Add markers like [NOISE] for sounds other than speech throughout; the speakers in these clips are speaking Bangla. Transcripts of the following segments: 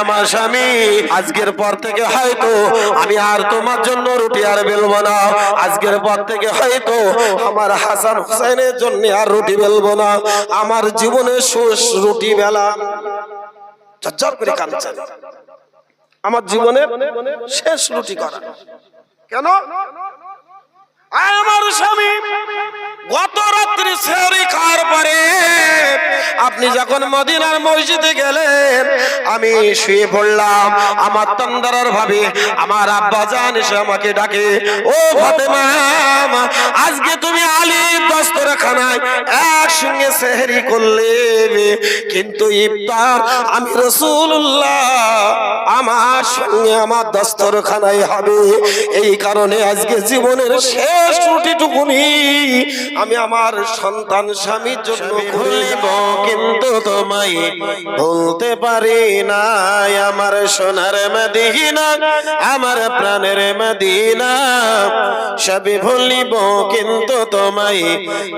আমার স্বামী, আজকের পর থেকে হয়তো আমি আর তোমার জন্য রুটি আর বেলবো না। আজকের পর থেকে হয়তো আমার হাসান হুসাইনের জন্য আর রুটি বেলবো না। আমার জীবনে শেষ রুটি বেলা। ঝরঝর করে কাঁদছেন আমার জীবনের শেষ রুটি করা। কেন? আমার স্বামী গত রাত্রি খাওয়ার পরে আপনি যখন মদিনার মসজিদে গেলেন, আমি শুয়ে পড়লাম। আমার তন্দারার ভাবে, আমার আব্বা জান আমাকে ডাকে, ও ফাতেমা, আজকে তুমি আলীর কিন্তু ইফতার আমি আমার সঙ্গে আমার দস্তরখানায় হবে। এই জীবনের শেষ রুটিটুকুনি আমি আমার সন্তান স্বামীর জন্য ভুলিব কিন্তু তোমায় ভুলতে পারি না আমার সোনার মদিনা, আমার প্রাণের মদিনা, সবই ভুলিব। কিন্তু তোমায়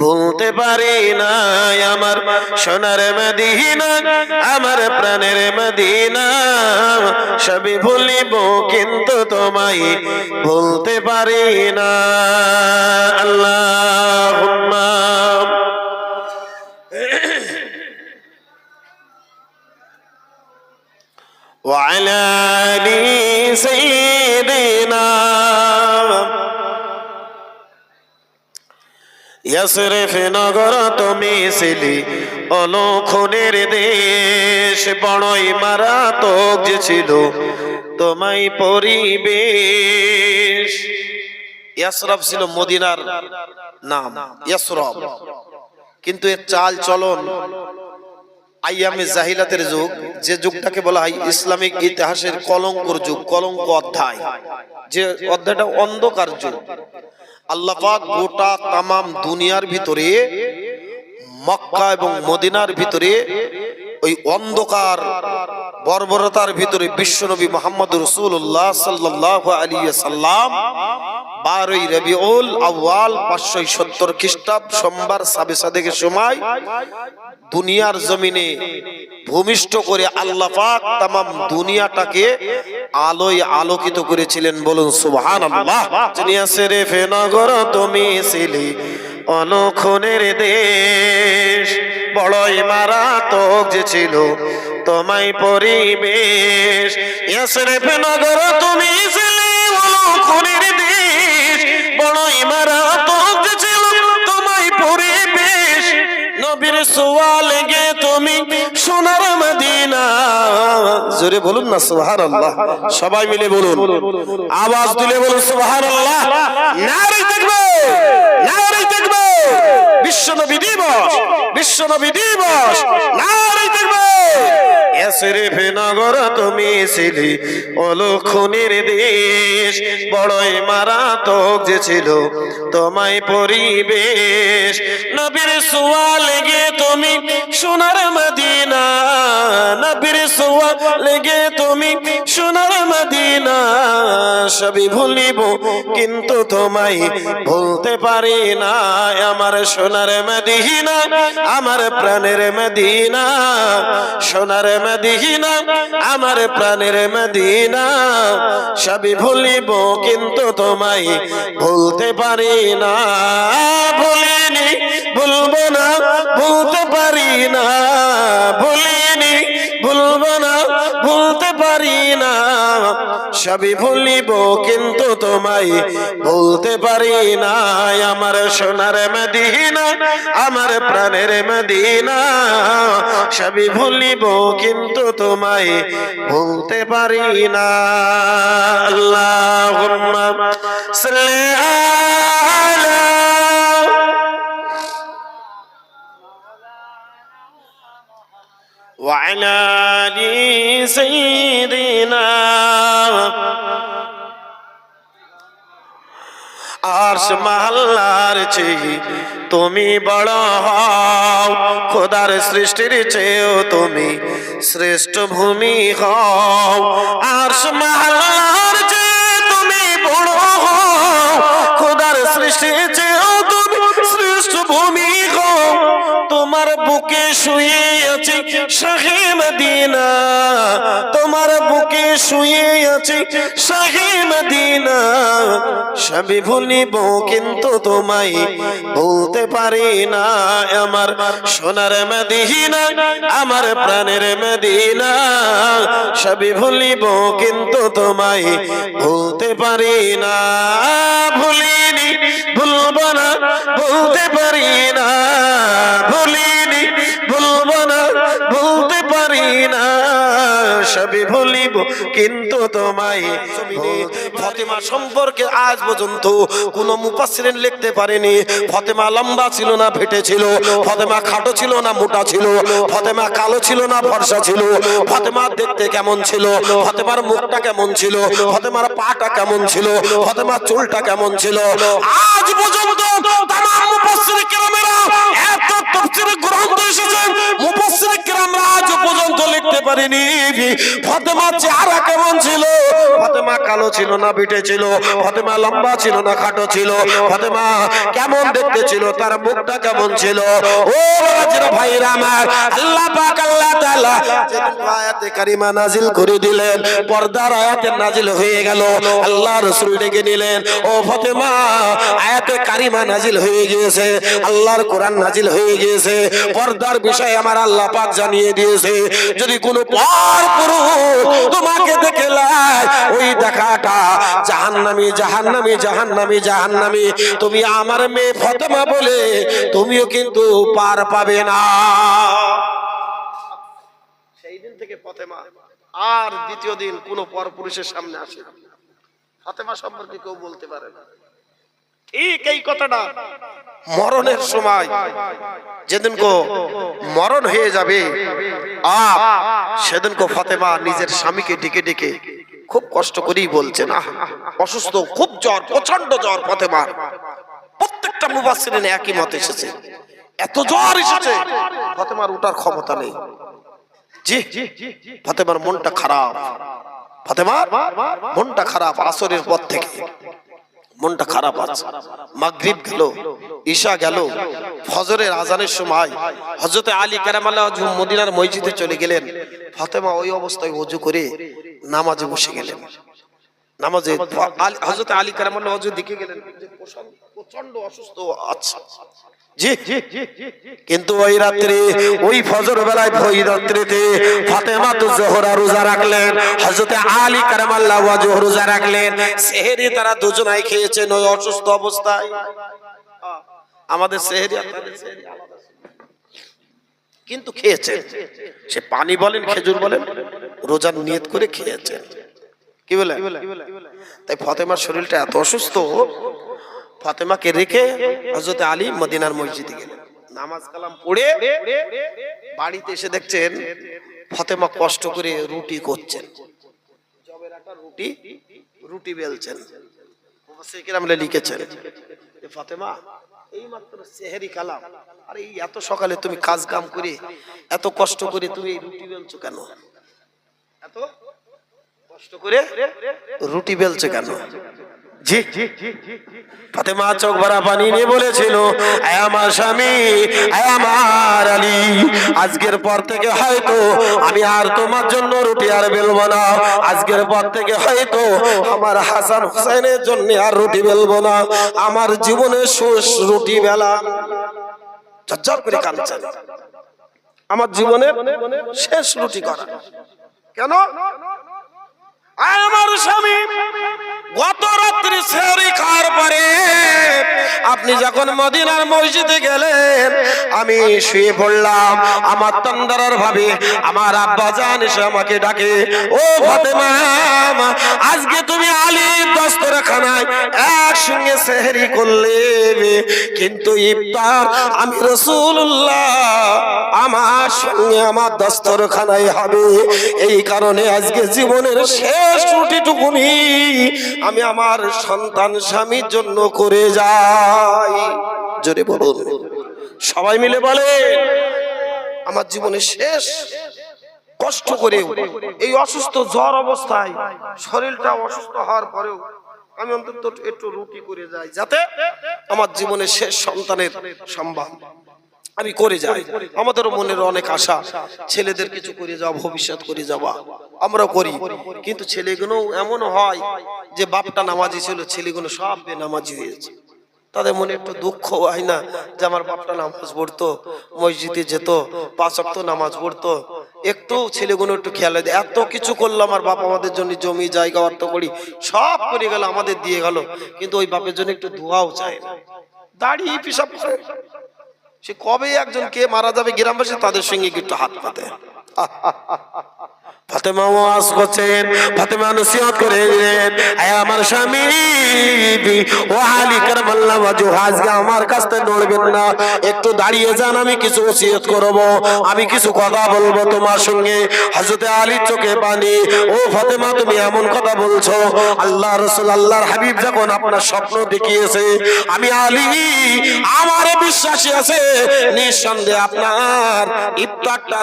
ভুলতে পারি না আমার সোনার মদিনা আমার প্রাণের মদিনা সবই ভুলিব কিন্তু তোমায় ভুলতে পারি না আল্লাহ وعلى آل ইয়াসরিফ নগর তুমি ছিলি অলক্ষণের দেশ। বড়ই মারাত্মক যে ছিল তোমায় পরিবেশ। ইয়াসরফ ছিল মদিনার নাম ইয়াসরফ কিন্তু এর চাল চলন আইয়ামে জাহিলাতের যুগ, যে যুগটাকে বলা হয় ইসলামিক ইতিহাসের কলঙ্কর যুগ, কলঙ্ক অধ্যায়। যে অধ্যায়টা অন্ধকার যুগ। আল্লাহ পাক গোটা তামাম দুনিয়ার ভিতরে, মক্কা এবং মদিনার ভিতরে, ওই অন্ধকার বর্বরতার ভিতরে বিশ্বনবী মোহাম্মদ রসুল্লাহ সাল্লাহ আলী সাল্লাম বারোই রবিউল আউয়াল পাঁচশো সত্তর খ্রিস্টাব্দ সোমবার সাবে সাদেকের সময় দুনিয়ার জমিনে ভূমিষ্ঠ করে আল্লাহ পাক তামাম দুনিয়াটাকে আলোয় আলোকিত করেছিলেন বলুন সুবহান আল্লাহ রেফে নগর, তুমি ছিলি অলক্ষণের দেশ। বড়ই মারাত্মক যে ছিল, তোমায় পরিবেশ। ইয়াসরেফে ফেনগর তুমি ছিলে অলক্ষণের দেশ। বড়ই মারাত্মক যে ছিল, তোমায় পরিবেশ। নবীর সোয়াল জোরে বলুন না সুহার আল্লাহ সবাই মিলে বলুন। আওয়াজ দিলে বলুন সুহার নারী দেখব নারী দেখব। বিশ্বনবী দিবস বিশ্বনবী দিবস। নারী দেখব। এসরেফে নগর তুমি ছিলি অলক্ষণের দেশ বড়ই মারাতক যে ছিল তোমায় পরিবেশ। নবীর সোয়াল গে তুমি সোনার মদিনা। নবীর সোয়াল গে তুমি সোনার মদিনা। সবই ভুলিব, কিন্তু তোমায় ভুলতে পারি না। আমার সোনার আমার প্রাণের মদিনা, সোনার মদিনা, আমার প্রাণের মদিনা। সবই ভুলিব, কিন্তু তোমায় ভুলতে পারি না। ভুলিনি, ভুলবো না, ভুলতে পারি না। সবই ভুলিব কিন্তু তোমায় ভুলতে পারি না আমার সোনার মদিনা আমার প্রাণের মদিনা সবই ভুলিব কিন্তু তোমায় ভুলতে পারি না আল্লাহ وعلى آل سيدنا মহল্লার চেয়ে তুমি বড় হও, খোদার সৃষ্টির চেয়েও তুমি শ্রেষ্ঠ ভূমি হও। আরশ মহল্লার চেয়ে তুমি বড় হও, খোদার সৃষ্টির চেয়েও তুমি শ্রেষ্ঠ ভূমি হও। তোমার বুকে শুয়ে আছে শাহে মদিনা, তোমার শুয়ে আছে শাহে মদিনা। সবই ভুলিব কিন্তু তোমায় বলতে পারি না। আমার সোনার মদিনা, আমার প্রাণের মদিনা। সবই ভুলিব কিন্তু তোমায় বলতে পারি না। ভুলিনি, ভুলব না, বলতে পারি না। ভুলিনি সবই ভুলিব, কিন্তু তোমায় ফতেমা সম্পর্কে আজ পর্যন্ত কোন মুপাসিরেন লিখতে পারেনি। ফতেমা লম্বা ছিল না, ফেটে ছিল। ফতেমা খাটো ছিল না, মোটা ছিল। ফতেমা কালো ছিল না, ফর্সা ছিল। ফতেমা দেখতে কেমন ছিল? ফতেমার মুখটা কেমন ছিল? ফতেমার পাটা কেমন ছিল? ফতেমার চুলটা কেমন ছিল? আজ পর্যন্ত তামাম মুফাসসির কেরামেরা এত তাফসীর গ্রন্থ এসেছে। মুফাসসির কেরামরা আজ পর্যন্ত লিখতে পারিনি। ফাতেমা চেহারা কেমন ছিল? ফতেমা কালো ছিল না, বিটে ছিল। ফতেমা লম্বা ছিল না, খাটো ছিল। ফতেমা কেমন দেখতে ছিল, তার মুখটা কেমন ছিল? ও ভাইরা আমার। আল্লাহ পাক, আল্লাহ তাআলা আয়াতে কারিমা নাজিল করে দিলেন, পর্দার আয়াতে নাজিল হয়ে গেল। আল্লাহ রাসূল ডেকে নিলেন, ও ফতেমা, আয়াতে কারিমা নাজিল হয়ে গিয়েছে, আল্লাহর কোরআন নাজিল হয়ে গিয়েছে। পর্দার বিষয়ে আমার আল্লাহ পাক জানিয়ে দিয়েছে, যদি কোনো পর পুরুষ তোমাকে দেখে লাই ওই দেখাটা জাহান্নামী জাহান্নামী জাহান্নামী জাহান্নামী। তুমি আমার মেয়ে ফতেমা বলে তুমিও কিন্তু পার পাবে না। সেই দিন থেকে ফতেমা আর দ্বিতীয় দিন কোন পর পুরুষের সামনে আসে। ফাতেমা সম্পর্কে কেউ বলতে পারে না। ঠিক এই কথাটা মরণের সময় যেদিন কো মরণ হয়ে যাবে আর সেদিন কো ফাতেমা নিজের স্বামীকে ডেকে ডেকে খুব কষ্ট করেই বলছে না অসুস্থ, খুব জ্বর প্রচণ্ড জ্বর ফাতেমার প্রত্যেকটা মুবাসিরিনে একই মত এসেছে। এত জ্বর এসেছে। ফাতেমার উঠার ক্ষমতা নেই। জি ফাতেমার মনটা খারাপ। ফাতেমার মনটা খারাপ আসরের পর থেকে। মনটা খারাপ আছে মাগরিব গেল, ঈশা গেল। ফজরের আজানের সময় হজরতে আলী কারামাল্লাহ মদিনার মসজিদে চলে গেলেন। ফাতেমা ওই অবস্থায় অজু করে নামাজে বসে গেলেন। নামাজে হজরতে আলী কারামাল্লাহ দিকে গেলেন। প্রচন্ড- অসুস্থ আচ্ছা জি কিন্তু ওই রাত্রে ওই ফজর বেলায় ওই রাত্রিতে ফাতেমা তো জোহরা রোজা রাখলেন হযরতে আলী কারামাল্লাহ ওয়াজহ রোজা রাখলেন। সেহেরি তারা দুজনাই খেয়েছেন ওই অসুস্থ অবস্থায়। আমাদের সেহরি আর তাদের সেহরি। কিন্তু খেয়েছেন সে পানি বলেন, খেজুর বলেন, রোজার নিয়ত করে খেয়েছেন কি বলে? তাই ফতেমার শরীরটা এত অসুস্থ, ফতেমাকে রেখে হজরত আলী মদিনার মসজিদে গেলেন। নামাজ কালাম পড়ে বাড়িতে এসে দেখছেন ফতেমা কষ্ট করে রুটি করছেন। রুটি রুটি বেলছেন। লিখেছেন ফাতেমা এই সেহেরি কালাম। আরে এই এত সকালে তুমি কাজ কাম করে, এত কষ্ট করে তুমি এই রুটি বেলছো কেন? এত কষ্ট করে রুটি বেলছো কেন? জি। ফাতেমা চোখ ভরা পানি নিয়ে বলেছিল, "আয় আমার স্বামী আমার আলী, আজকের পর থেকে হয়তো আমি আর তোমার জন্য রুটি আর বেলবো না। আজকের পর থেকে হয়তো আমার হাসান হুসাইনের জন্য আর রুটি বেলবো না। আমার জীবনের শেষ রুটি বেলা। ঝরঝর করে কাঁদছেন আমার জীবনের শেষ রুটি করা। কেন? আমার স্বামী গত রাত্রি সেরি খাওয়ার পরে আপনি যখন মদিনার মসজিদে গেলেন, আমি শুয়ে পড়লাম। আমার তন্দরার ভাবে, আমার আব্বা জান এসে আমাকে ডাকে, ও ফাতেমা, আজকে তুমি দস্তরখানায় একসঙ্গে সেহরি করলে কিন্তু ইফতার আমি রসুল্লাহ আমার সঙ্গে আমার দস্তরখানায় হবে। এই কারণে আজকে জীবনের শেষ রুটিটুকুনি আমি আমার সন্তান স্বামীর জন্য করে যাই। জোরে বলুন। সবাই মিলে বলে, আমার জীবনে শেষ কষ্ট করেও, এই অসুস্থ জ্বর অবস্থায় শরীরটা অসুস্থ হওয়ার পরেও আমি অন্তত একটু রুটি করে যাই, যাতে আমার জীবনের শেষ সন্তানের সম্ভব আমি করে যাই। আমাদের মনের অনেক আশা, ছেলেদের কিছু করে যাওয়া ভবিষ্যৎ করে যাওয়া আমরা করি। কিন্তু ছেলেগুলো এমন হয় যে বাপটা নামাজি ছিল, ছেলেগুলো সব বেনামাজি হয়েছে তাদের মনে একটু দুঃখ হয় না যে আমার বাপটা নামাজ পড়তো, মসজিদে যেত, পাঁচ অক্ত নামাজ পড়তো একটু ছেলেগুলো একটু খেয়াল দেয় এত কিছু করল আমার বাপ আমাদের জন্য, জমি, জায়গা অর্থ করি সব করে গেল, আমাদের দিয়ে গেল। কিন্তু ওই বাপের জন্য একটু ধোয়াও চায় না। দাঁড়িয়ে পিসাব করে। সে কবে একজন কে মারা যাবে গ্রামবাসী, তাদের সঙ্গে একটু হাত পাতে। [LAUGHS] একটু দাঁড়িয়ে যান, আমি কিছু ওসিয়ত করব। আমি কিছু কথা বলব তোমার সঙ্গে। আলীর চোখে পানি। ও ফাতেমা, তুমি এমন কথা বলছো। আল্লাহ রাসূল, আল্লাহর হাবিব যখন আপনার স্বপ্ন দেখিয়েছে, আমি আলী, আমার বিশ্বাসী আছে, নিঃসন্দেহে আপনার ইফতারটা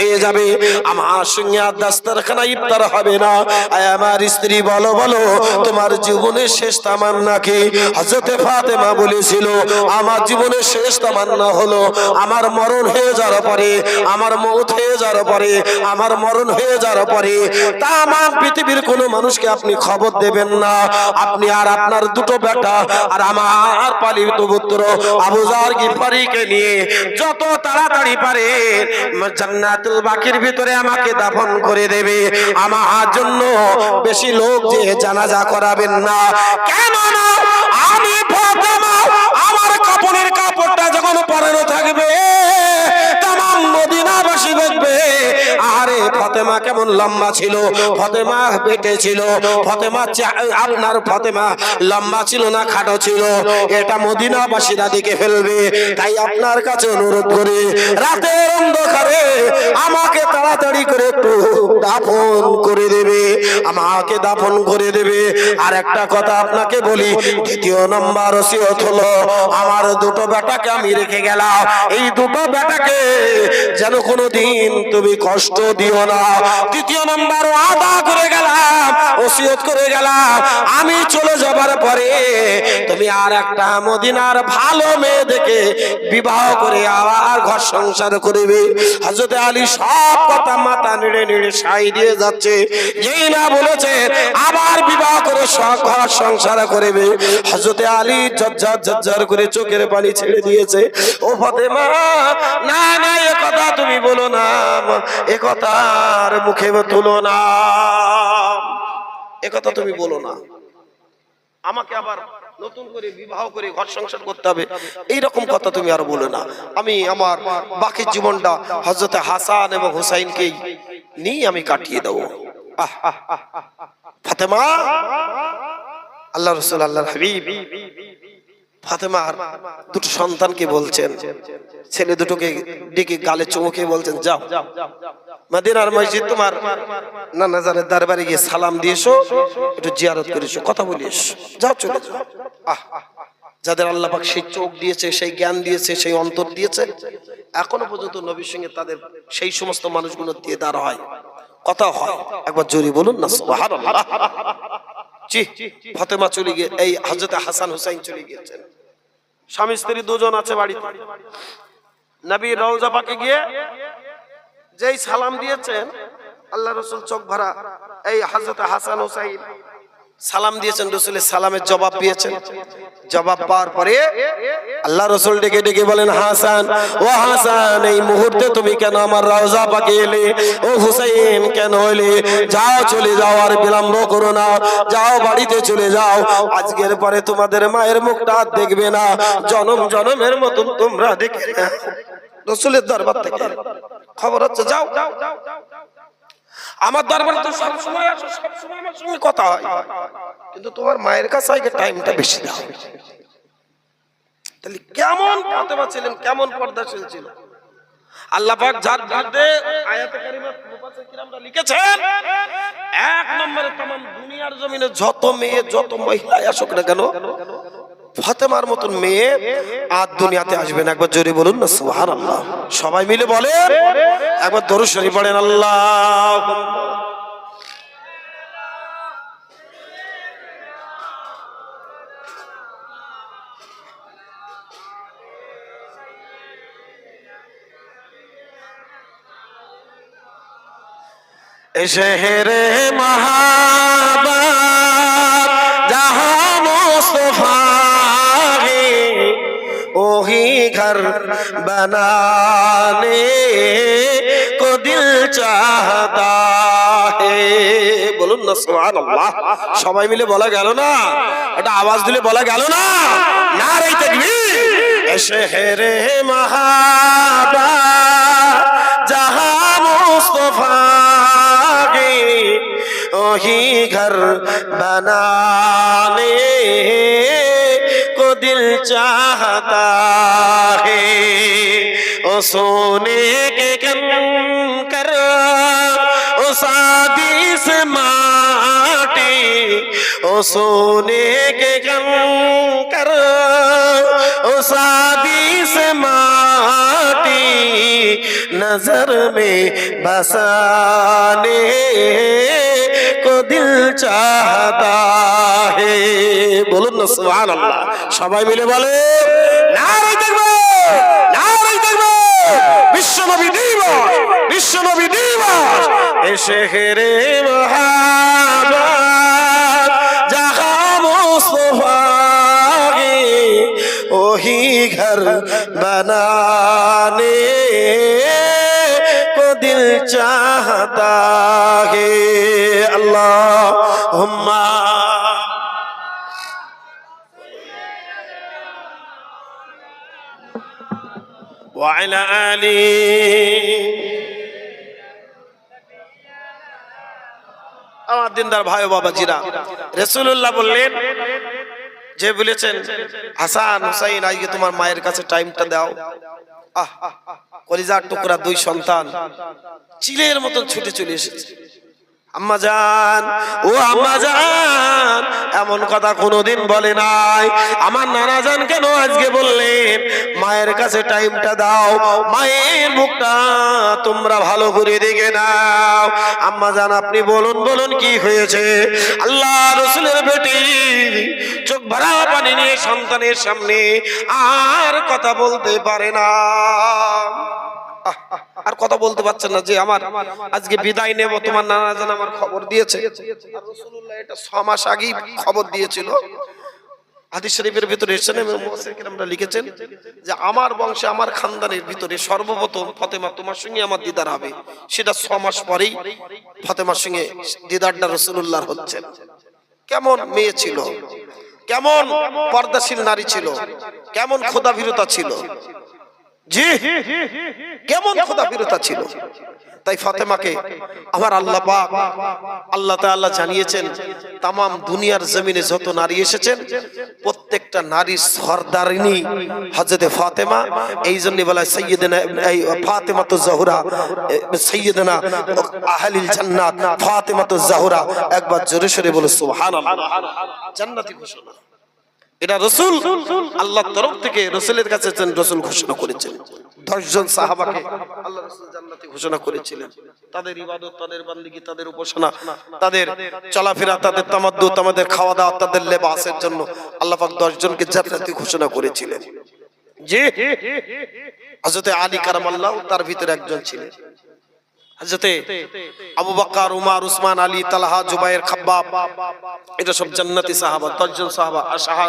হয়ে যাবে। আমার সঙ্গে আর দাস্তারখানা ইফতার হবে না। আয় আমার স্ত্রী, বলো বলো, তোমার জীবনের শেষ তামান্না কি? হজরতে ফাতেমা বলেছিল, আমার জীবনের শেষ তামান্না হলো আমার মরণ হয়ে যাওয়ার পরে, আমার মৌত হয়ে যাওয়ার পরে, আমার মরণ হয়ে যাওয়ার পরে তা আমার পৃথিবীর কোনো মানুষকে আপনি খবর দেবেন না। আপনি আর আপনার দুটো বেটা আর আমার পালিত পুত্র আবুজার গিফারিকে নিয়ে যত তাড়াতাড়ি পারে জান্নাতুল বাকির ভিতরে আমাকে দাফন করে দেবে। আমার জন্য বেশি লোক যে জানাজা করাবেন না। কেন আমি আমার কাপড়ের কাপড়টা যখন পরানো থাকবে তাম মদিনাবাসী ফতেমা কেমন লম্বা ছিল? ফতেমা পেটে ছিল। ফতেমা আপনার ফতেমা লম্বা ছিল না খাটো ছিল? এটা মদিনাবাসীরা দিকে ফেলবে। তাই আপনার কাছে অনুরোধ করি, রাতের অন্ধকারে আমাকে তাড়াতাড়ি করে একটু দাফন করে দেবে। আমাকে দাফন করে দেবে। আর একটা কথা আপনাকে বলি, দ্বিতীয় নম্বর ওসিয়ত হলো, আমার দুটো বেটাকে আমি রেখে গেলাম। এই দুটো বেটাকে যেন কোনো দিন তুমি কষ্ট দিও না। তৃতীয় নম্বর আদা করে গেলাম। ওসিয়ত করে গেলাম। আমি চলে যাবার পরে তুমি আর একটা মদিনার ভালো মেয়ে দেখে বিবাহ করে আবার ঘর সংসার করবে। হজরত আলী সব কথা মাথা নেড়ে নেড়ে সাই দিয়ে যাচ্ছে। যেই না বলেছে, আবার বিবাহ করে ঘর সংসার করবে। হজরত আলী ঝরঝর ঝরঝর করে চোখের পানি ছেড়ে দিয়েছে। ও ফতেমা, না না, এ কথা তুমি বলো না, এ কথার মুখে তুলো না। এ কথা তুমি বলো না। আমাকে আবার নতুন করে বিবাহ করে ঘর সংসার করতে হবে। এই রকম কথা তুমি আর বলো না। আমি আমার বাকি জীবনটা হজরতে হাসান এবং হুসাইনকেই নিয়ে আমি কাটিয়ে দেবো। আহ, ফাতেমা আল্লাহ রসুল আল্লাহ হাবিব। ফাতেমার দুটো সন্তানকে বলছেন। ছেলে দুটোকে ডেকে গালে চুমুকে বলছেন যাও। মদিনার মসজিদ তোমার নানা জানের দরবারে গিয়ে সালাম দিয়েছ, একটু জিয়ারত করেছ, কথা বলিস যাও চলে যাও। আহ, যাদের আল্লাহ পাক সেই চোখ দিয়েছে, সেই জ্ঞান দিয়েছে, সেই অন্তর দিয়েছে, এখনও পর্যন্ত নবীর সঙ্গে তাদের সেই সমস্ত মানুষগুলো দিয়ে দাঁড়া হয়, কথা হয়। একবার জোরে বলুন না, সুবহানাল্লাহ। জি ফাতেমা চলে গিয়ে, এই হযরত হাসান হুসাইন চলে গিয়েছেন। স্বামী স্ত্রী দুজন আছে বাড়িতে। নবী রওজা পাকে গিয়ে যেই সালাম দিয়েছেন, আল্লাহ রসুল চোখ ভরা, এই হযরত হাসান হুসাইন, সালাম দিয়েছেন, রসুলের সালামের জবাব দিয়েছেন। জবাব পাওয়ার পরে আল্লাহ রসুল ডেকে ডেকে বলেন, হাসান, ও হাসান, এই মুহূর্তে তুমি কেন আমার রওজা পাকে এলে ও হুসাইন, কেন এলে? যাও, চলে যাও, আর বিলম্ব করো না। যাও, বাড়িতে চলে যাও। আজকের পরে তোমাদের মায়ের মুখটা আর দেখবে না। জনম জনমের মতন তোমরা দেখে রসুলের দরবার থেকে। খবর হচ্ছে যাও যাও যাও যাও আমার দরবারে তো সব সময় আসো সব সময় আমার সঙ্গে কথা হয় কিন্তু তোমার মায়ের কাছে আগে টাইমটা বেশি দাও তাহলে কেমন ফাতেমা ছিলেন কেমন পর্দাশীল ছিল আল্লাহ পাক যার বিরুদ্ধে আয়াতে কারিমা মুফাসসির কিরামরা লিখেছেন এক নম্বরে तमाम দুনিয়ার জমিনে যত মেয়ে যত মহিলা আসুক না কেন ফাতেমার মতন মেয়ে আর দুনিয়াতে আসবেন একবার জোরে বলুন না সুহান আল্লাহ সবাই মিলে বলেন, একবার দরুশরী পড়েন, আল্লাহ। শহরে মহাবা घर बनाने को दिल चाहता है বলুন না সুবহানাল্লাহ সবাই মিলে বলা গেল না এটা আওয়াজ দিলে বলা গেল না না রে তাকবীর শহর মাহাবা जहाँ मुस्तफा के वही घर बनाने को दिल चाहता है। ओ सोने के कंकर, ओ शादी से माटी, ओ सोने के कंकर, ओ शादी से माटी, नज़र में बसाने को दिल चाहता है বলুন না সুবহান আল্লাহ সবাই মিলে বলে নারাই দেখবো নারাই দেখবো বিশ্বনবী দিবস বিশ্বনবী দিবস এসে হেরে মহাবাদ জাহা মুস্তফা गे वही घर बनाने को दिल चाहता है अल्लाह हुम्मा وعلى آله আমার দিনদার ভাই ও বাবাজিরা রসুল্লাহ বললেন যে বলেছেন হাসান হুসাইন আজকে তোমার মায়ের কাছে টাইমটা দাও কলিজার টুকরা দুই সন্তান চিলের মতন ছুটে চলে এসেছে। আম্মা জান, ও আম্মা জান, এমন কথা কোনোদিন বলে নাই। আমার নানা জান কেন আজকে বললেন, মায়ের কাছে টাইমটা দাও, মায়ের মুখটা তোমরা ভালো করে দেখে নাও। আম্মা জান, আপনি বলুন বলুন কি হয়েছে? আল্লাহ রসুলের বেটি ভরা পানি নিয়ে সন্তানের সামনে আর কথা বলতে পারে না। আর কথা বলতে পারছেন না যে আমার আজকে বিদায় নেব, তোমার নানা জান আমার খবর দিয়েছে। এটা ছ মাস আগেই খবর দিয়েছিল। হাদিস শরীফের ভিতরে কিরামরা লিখেছেন যে আমার বংশে, আমার খানদানের ভিতরে সর্বপ্রথম ফতেমা তোমার সঙ্গে আমার দিদার হবে। সেটা ছ মাস পরেই ফতেমার সঙ্গে দিদারটা রসুল্লাহর হচ্ছে। কেমন মেয়ে ছিল? কেমন পর্দাশীল নারী ছিল? কেমন খোদাভীরতা ছিল? জি কেমন খোদাভীরতা ছিল? তাই ফাতেমাকে আমার আল্লাহ পাক আল্লাহ তাআলা জানিয়েছেন তামাম দুনিয়ার জমিনে যত নারী এসেছেন প্রত্যেকটা নারীর সরদারিনী হযরতে ফাতেমা। এই জন্য বলা হয় এই ফাতেমা তো জহরা সাইয়্যিদানা আহলিল জান্নাত ফাতেমা তো জহরা। একবার জোরে সরে বলে সুবহানাল্লাহ। জান্নাতি ঘোষণা। এটা রসুল। আল্লাহর তরফ থেকে রসুলের কাছে রসুল ঘোষণা করেছেন। দশজন সাহাবাকে আল্লাহ রসুল ঘোষণা করেছিলেন। তাদের ইবাদত, তাদের বান্দিগি, তাদের উপাসনা, তাদের চলাফেরা, তাদের তামাদ্দু তাদের খাওয়া দাওয়া তাদের লেবাসের জন্য আল্লাহ পাক দশজনকে জান্নাতি ঘোষণা করেছিলেন। যে হযরতে আলী কারামাল্লাহ তার ভিতরে একজন ছিলেন। হযরতে আবু বকর, উমর, উসমান, আলী, তালহা, জুবাইর, খাব্বাব, এটা সব জান্নাতি সাহাবা, দশজন সাহাবা আর সাহা